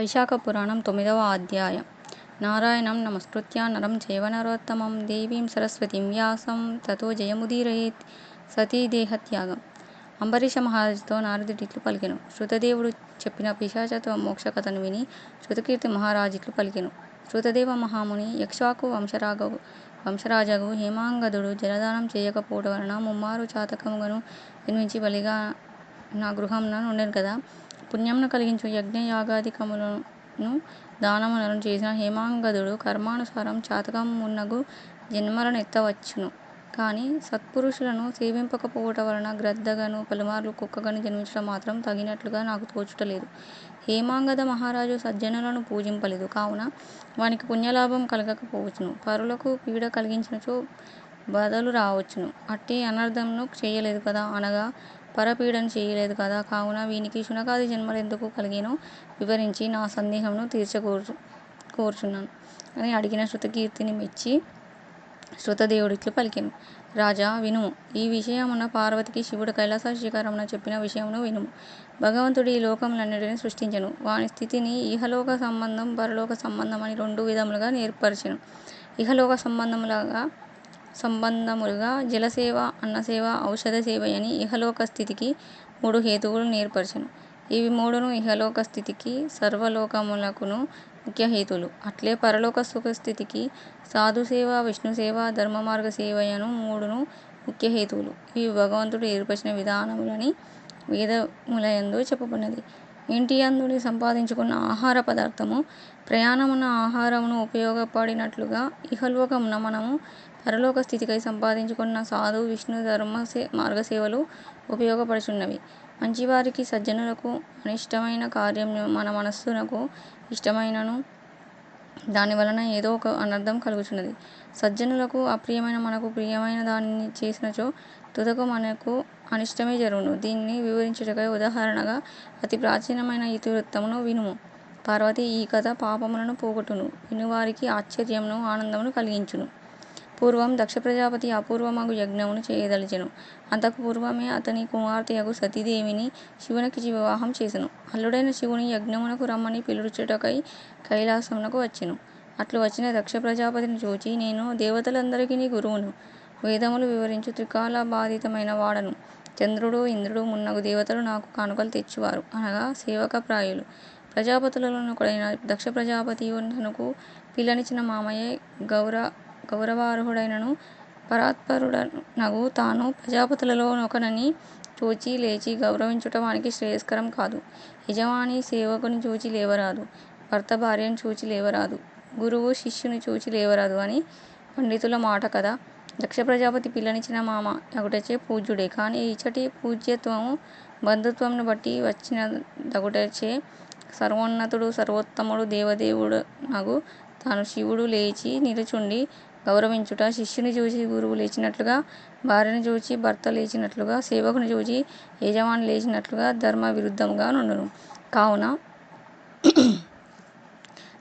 వైశాఖ పురాణం తొమ్మిదవ అధ్యాయం. నారాయణం నమస్కృత్య నరం జైవనరోత్తమం దేవీం సరస్వతీం వ్యాసం తతో జయముదీరయేత్ సతీ దేహత్యాగం. అంబరీష మహారాజుతో నారదుడు ఇట్లు పలికెను. శృతదేవుడు చెప్పిన పిశాచత్వ మోక్ష కథను విని శృతకీర్తి మహారాజు ఇట్లు పలికెను. శృతదేవ మహాముని యక్ష్వాకు వంశరాగవు వంశరాజగు హేమాంగదుడు జలదానం చేయకపోవడం వలన ముమ్మారు చాతకముగను జన్మించి బలిగా నా గృహంన ఉండెను కదా? పుణ్యమును కలిగించు యజ్ఞయాగాదికములను దానములను చేసిన హేమాంగదుడు కర్మానుసారం చాతకమున్నగు జన్మలను ఎత్తవచ్చును. కానీ సత్పురుషులను సేవింపకపోవటం వలన గ్రద్దగను పలుమార్లు కుక్కగను జన్మించడం మాత్రం తగినట్లుగా నాకు తోచుటలేదు. హేమాంగద మహారాజు సజ్జనులను పూజింపలేదు. కావున వానికి పుణ్యలాభం కలగకపోవచ్చును. పరులకు పీడ కలిగించినచో బదలు రావచ్చును. అట్టి అనర్థంను చేయలేదు కదా అనగా పరపీడన చేయలేదు కదా. కావున వీనికి శునకాది జన్మలెందుకు కలిగెనో వివరించి నా సందేహమును తీర్చకోరు కోరుచున్నాను. అని అడిగిన శృతకీర్తిని మెచ్చి శృతదేవుడిట్లు పలికెను. రాజా వినుము. ఈ విషయమున పార్వతికి శివుడు కైలాస శిఖరమున చెప్పిన విషయమును వినుము. భగవంతుడు ఈ లోకములన్నిటిని సృష్టించను. వాని స్థితిని ఇహలోక సంబంధం పరలోక సంబంధం అని రెండు విధములుగా నేర్పరచెను. ఇహలోక సంబంధములుగా సంబంధములుగా జలసేవ అన్నసేవ ఔషధ సేవయని ఇహలోక స్థితికి మూడు హేతువులు నేర్పరచెను. ఇవి మూడును ఇహలోక స్థితికి సర్వలోకములకును ముఖ్య హేతువులు. అట్లే పరలోక సుఖస్థితికి సాధుసేవ విష్ణుసేవ ధర్మమార్గ సేవయను మూడును ముఖ్య హేతువులు. ఇవి భగవంతుడు ఏర్పరిచిన విధానములని వేదములయందు చెప్పబడినది ఇంటి అందుని సంపాదించుకున్న ఆహార పదార్థము ప్రయాణమున ఆహారమును ఉపయోగపడినట్లుగా ఇహలోకమున మనము పరలోక స్థితికై సంపాదించుకున్న సాధు విష్ణు ధర్మ మార్గసేవలు ఉపయోగపడుచున్నవి. మంచివారికి సజ్జనులకు అనిష్టమైన కార్యం మన మనస్సునకు ఇష్టమైనను దాని వలన ఏదో ఒక అనర్థం కలుగుచున్నది. సజ్జనులకు అప్రియమైన మనకు ప్రియమైన దానిని చేసినచో తుదకు మనకు అనిష్టమే జరుగును. దీనిని వివరించుటకై ఉదాహరణగా అతి ప్రాచీనమైన ఇతివృత్తమును వినుము. పార్వతి ఈ కథ పాపములను పోగొట్టును. వినువారికి ఆశ్చర్యమును ఆనందమును కలిగించును. పూర్వం దక్ష ప్రజాపతి అపూర్వమగు యజ్ఞమును చేయదలిచెను. అంతకు పూర్వమే అతని కుమార్తెయగు సతీదేవిని శివునికి వివాహం చేసెను. అల్లుడైన శివుని యజ్ఞమునకు రమ్మని పిలుచుటకై కైలాసమునకు వచ్చెను. అట్లు వచ్చిన దక్ష ప్రజాపతిని చూచి నేను దేవతలందరికీ గురువును. వేదములు వివరించు త్రికాల బాధితమైన వాడను. చంద్రుడు ఇంద్రుడు మున్నగు దేవతలు నాకు కానుకలు తెచ్చువారు. అనగా సేవక ప్రాయులు. ప్రజాపతులనొకడైన దక్ష ప్రజాపతి తనకు పిల్లనిచ్చిన మామయే గౌర గౌరవార్హుడైనను పరాత్పరుడనగు తాను ప్రజాపతులలోనొకనని చూచి లేచి గౌరవించుట వానికి శ్రేయస్కరం కాదు. యజమాని సేవకుని చూచి లేవరాదు. భర్త భార్యను చూచి లేవరాదు. గురువు శిష్యుని చూచి లేవరాదు అని పండితుల మాట కదా. దక్ష ప్రజాపతి పిల్లనిచ్చిన మామ యగుటచే పూజ్యుడే. కానీ ఇచ్చటి పూజ్యత్వము బంధుత్వంను బట్టి వచ్చిన దగుటచే సర్వోన్నతుడు సర్వోత్తముడు దేవదేవుడు నాకు తాను శివుడు లేచి నిలుచుండి గౌరవించుట శిష్యుని చూసి గురువు లేచినట్లుగా భార్యను చూచి భర్త లేచినట్లుగా సేవకుని చూచి యజమాని లేచినట్లుగా ధర్మ విరుద్ధంగా నుండును. కావున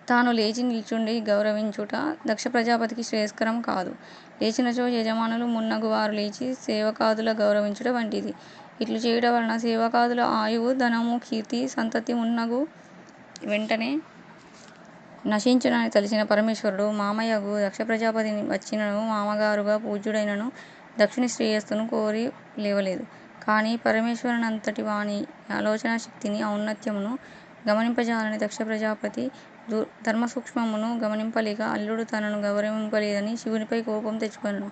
తాను లేచి నిల్చుండి గౌరవించుట దక్ష ప్రజాపతికి శ్రేయస్కరం కాదు. లేచినచో యజమానులు మున్నగు వారు లేచి సేవకాదుల గౌరవించుట వంటిది. ఇట్లు చేయుట వలన సేవకాదుల ఆయువు ధనము కీర్తి సంతతి మున్నగు వెంటనే నశించునని తలచిన పరమేశ్వరుడు మామయ్యకు దక్ష ప్రజాపతిని వచ్చినను మామగారుగా పూజ్యుడైనను దక్షిణ శ్రేయస్సును కోరి లేవలేదు. కానీ పరమేశ్వరునంతటి వాని ఆలోచన శక్తిని ఔన్నత్యమును గమనింపజాలని దక్ష ప్రజాపతి ధర్మసూక్ష్మమును గమనింపలేక అల్లుడు తనను గౌరవింపలేదని శివునిపై కోపం తెచ్చుకొనెను.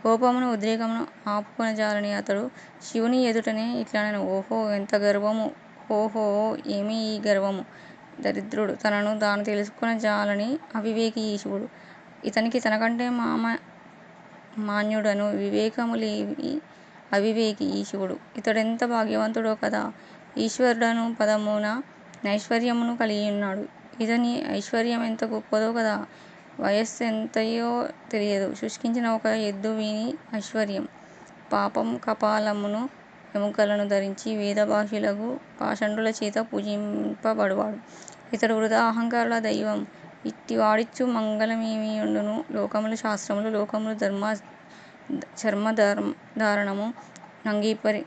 కోపమును ఉద్రేకమును ఆపుకొనజాలని అతడు శివుని ఎదుటనే ఇట్లనెను. ఓహో ఎంత గర్వము! ఓహో ఏమి ఈ గర్వము! దరిద్రుడు తనను తాను తెలుసుకొనజాలని అవివేకి ఈ శివుడు ఇతనికి తనకంటే మామ మాన్యుడను వివేకము లేవి అవివేకి ఈ శివుడు ఇతడెంత భాగ్యవంతుడో కదా! ఈశ్వరుడను పదమున నైశ్వర్యమును కలిగియున్నాడు ఇతని ఐశ్వర్యమెంత గొప్పదో కదా. వయస్సు ఎంతయో తెలియదు. శుష్కించిన ఒక ఎద్దు వీని ఐశ్వర్యం. పాపం కపాలమును ఎముకలను ధరించి వేదభాషులకు పాషండుల చేత పూజింపబడువాడు. ఇతడు వృధా అహంకారుల దైవం. ఇట్టి వాడిచ్చు మంగళమేమియుండును లోకములు శాస్త్రములు లోకములు ధర్మ చర్మధారణము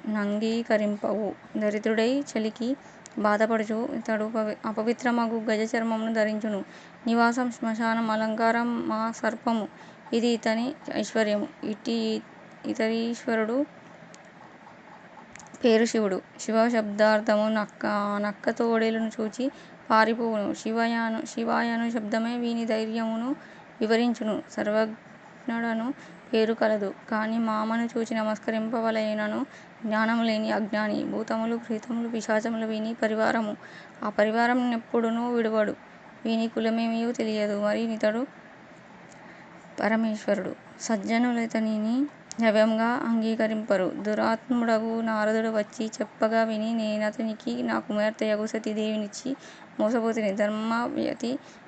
నంగీకరింపవు. దరిద్రుడై చలికి బాధపడుచు ఇతడు పవి అపవిత్రమగు గజచర్మమును ధరించును. నివాసం శ్మశానం అలంకారం మా సర్పము. ఇది ఇతని ఐశ్వర్యము. ఇట్టి ఇతరీశ్వరుడు పేరు శివుడు. శివశబ్దార్ధము నక్క నక్క తోడేలును చూచి పారిపోవును. శివయాను శివాయను శబ్దమే వీని ధైర్యమును వివరించును. సర్వ సర్వజ్ఞుడను పేరు కలదు కాని మామను చూచి నమస్కరింపవలెనను జ్ఞానము లేని అజ్ఞాని. భూతములు ప్రేతములు పిశాచములు వీని పరివారము. ఆ పరివారము నెప్పుడునూ విడువడు. వీని కులమేమియో తెలియదు. మరి ఇతడు పరమేశ్వరుడు. సజ్జనులితనిని నవ్యంగా అంగీకరింపరు. దురాత్ముడగు నారదుడు వచ్చి చెప్పగా విని నేనతనికి నా కుమార్తెయగు సతీదేవినిచ్చి మోసపోతిని. ధర్మ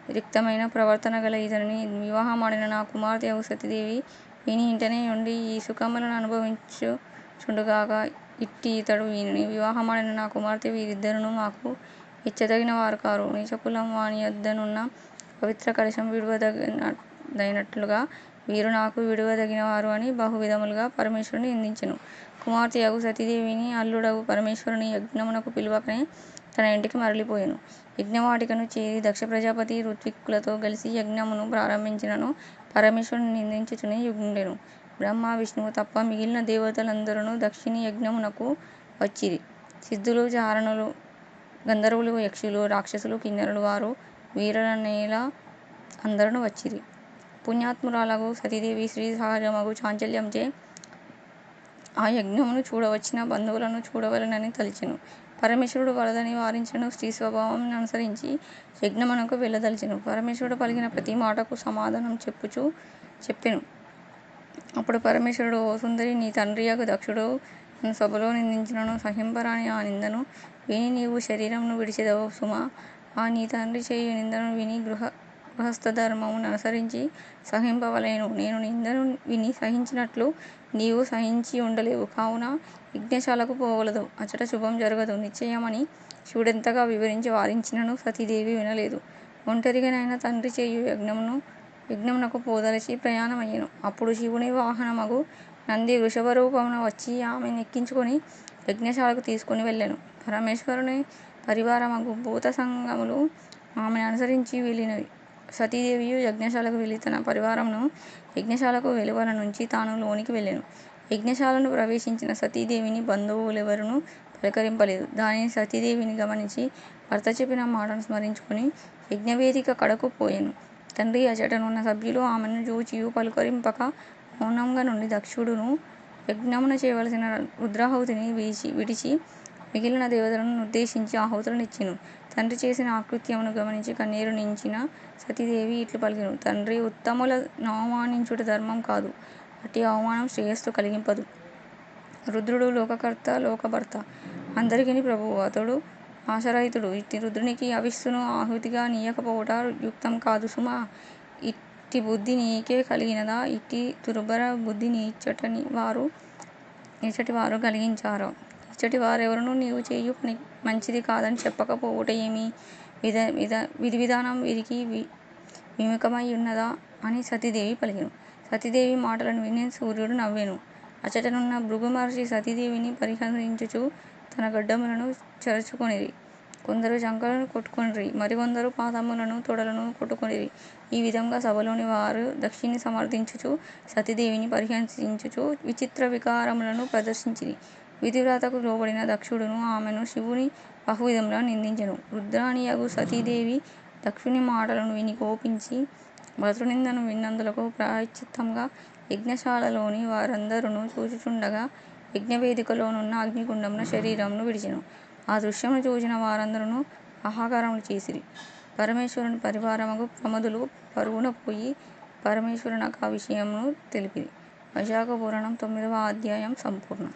రిక్తమైన ప్రవర్తన గల ఇతనిని వివాహమాడిన నా కుమార్తెయగు సతీదేవి వీని ఇంటనే యుండి ఈ సుఖములను అనుభవించుచుండుగాక ఇట్టి ఇతడు వీనిని వివాహమాడిన నా కుమార్తె వీరిద్దరునూ మాకు ఇచ్చదగిన వారుకారు. నీచకులం వానియొద్దనున్న పవిత్ర కలశం విడువదగినదైనట్లుగా వీరు నాకు విడువదగినవారు అని బహువిధములుగా పరమేశ్వరుని నిందించెను. కుమార్తెయగు సతీదేవిని అల్లుడగు పరమేశ్వరుని యజ్ఞమునకు పిలువకనే తన ఇంటికి మరలిపోయెను. యజ్ఞవాటికను చేరి దక్ష ప్రజాపతి ఋత్విక్కులతో గలిసి యజ్ఞమును ప్రారంభించినను పరమేశ్వరుని నిందించుచూనే యుండెను. బ్రహ్మ విష్ణువు తప్ప మిగిలిన దేవతలందరునూ దక్షుని యజ్ఞమునకు వచ్చిరి. సిద్ధులు చారణులు గంధర్వులు యక్షులు రాక్షసులు కిన్నరులు వారు వీరలనేల అందరునూ వచ్చిరి. పుణ్యాత్మురాలగు సతీదేవి స్త్రీ సహజమగు చాంచల్యముచే ఆ యజ్ఞమును చూడవచ్చిన బంధువులను చూడవలెనని తలిచెను పరమేశ్వరుడు వలదని వారించినను స్త్రీ స్వభావం అనుసరించి యజ్ఞమునకు వెళ్ళదలిచెను పరమేశ్వరుడు పలికిన ప్రతి మాటకు సమాధానం చెప్పుచూ చెప్పెను. అప్పుడు పరమేశ్వరుడు ఓ సుందరి నీ తండ్రియగు దక్షుడు నన్ను సభలో నిందించినను సహింపరాని ఆ నిందను విని నీవు శరీరంను విడిచెదవు సుమా. ఆ నీ తండ్రి చేయు నిందను విని గృహ గృహస్థధర్మము అనుసరించి సహింపవలెను. నేను నిందను విని సహించినట్లు నీవు సహించి ఉండలేవు కావున యజ్ఞశాలకు పోవలదు. అచట శుభం జరగదు నిశ్చయమని శివుడెంతగా వివరించి వారించినను సతీదేవి వినలేదు. ఒంటరిగానైనా తండ్రి చేయు యజ్ఞమునకు పోదలచి ప్రయాణమయ్యెను. అప్పుడు శివుని వాహనమగు నంది వృషభరూపమున వచ్చి ఆమె ఎక్కించుకొని యజ్ఞశాలకు తీసుకొని వెళ్ళెను. పరమేశ్వరుని పరివారమగు భూత సంగములు ఆమెను అనుసరించి వెళ్ళినవి. సతీదేవియు యజ్ఞశాలకు వెళ్ళి తన పరివారమును యజ్ఞశాలకు వెలువల నుంచి తాను లోనికి వెళ్ళెను. యజ్ఞశాలను ప్రవేశించిన సతీదేవిని బంధువులెవరునూ పలకరింపలేదు. దానిని సతీదేవిని గమనించి భర్త చెప్పిన మాటను స్మరించుకొని యజ్ఞవేదిక కడకు పోయాను తండ్రి అచటనున్న సభ్యులు ఆమెను చూచియు పలుకరింపక మౌనంగా నుండి దక్షుడును యజ్ఞమున చేయవలసిన రుద్రాహుతిని విడిచి మిగిలిన దేవతలను ఉద్దేశించి ఆహుతులను ఇచ్చిను తండ్రి చేసిన ఆకృత్యమును గమనించి కన్నీరు నించిన సతీదేవి ఇట్లు పలికిను తండ్రి ఉత్తముల నవమానించుట ధర్మం కాదు. అట్టి అవమానం శ్రేయస్సు కలిగింపదు. రుద్రుడు లోకకర్త లోకభర్త అందరికీ ప్రభువు. అతడు ఆశరహితుడు ఇట్టి రుద్రునికి అవిస్సును ఆహుతిగా నీయకపోవట యుక్తం కాదు సుమా. ఇట్టి బుద్ధి నీకే కలిగినదా. ఇట్టి దుర్భర బుద్ధి నీచటని వారు కలిగించారా. ఇచ్చటి వారెవరునూ నీవు చేయు పని మంచిది కాదని చెప్పక పోవుట ఏమి విధివిధానం వీరికి విముఖమై యున్నదా అని సతీదేవి పలికెను. సతీదేవి మాటలను విని సూర్యుడు నవ్వెను. అచటనున్న భృగు మహర్షి సతీదేవిని పరిహసించుచు తన గడ్డములను చరచుకొనిరి. కొందరు జంకలను కొట్టుకొనిరి. మరికొందరు పాదములను తొడలను కొట్టుకొనిరి. ఈ విధంగా సభలోని వారు దక్షిణి సమర్థించుచు సతీదేవిని పరిహసించుచు విచిత్ర వికారములను ప్రదర్శించిరి. విధివ్రతకు లోబడిన దక్షుడును ఆమెను శివుని బహువిధములుగా నిందించెను. రుద్రాణియగు సతీదేవి దక్షుని మాటలను విని కోపించి భర్తృనిందను విన్నందులకు ప్రాయశ్చిత్తంగా యజ్ఞశాలలోని వారందరునూ చూచుచుండగా యజ్ఞవేదికలోనున్న అగ్నిగుండమున శరీరమును విడిచెను. ఆ దృశ్యమును చూచిన వారందరునూ హాహాకారములు చేసిరి. పరమేశ్వరుని పరివారమగు ప్రమదులు పరుగున పోయి పరమేశ్వరునకా విషయమును తెలిపిరి. వైశాఖ పురాణం తొమ్మిదవ అధ్యాయం సంపూర్ణం.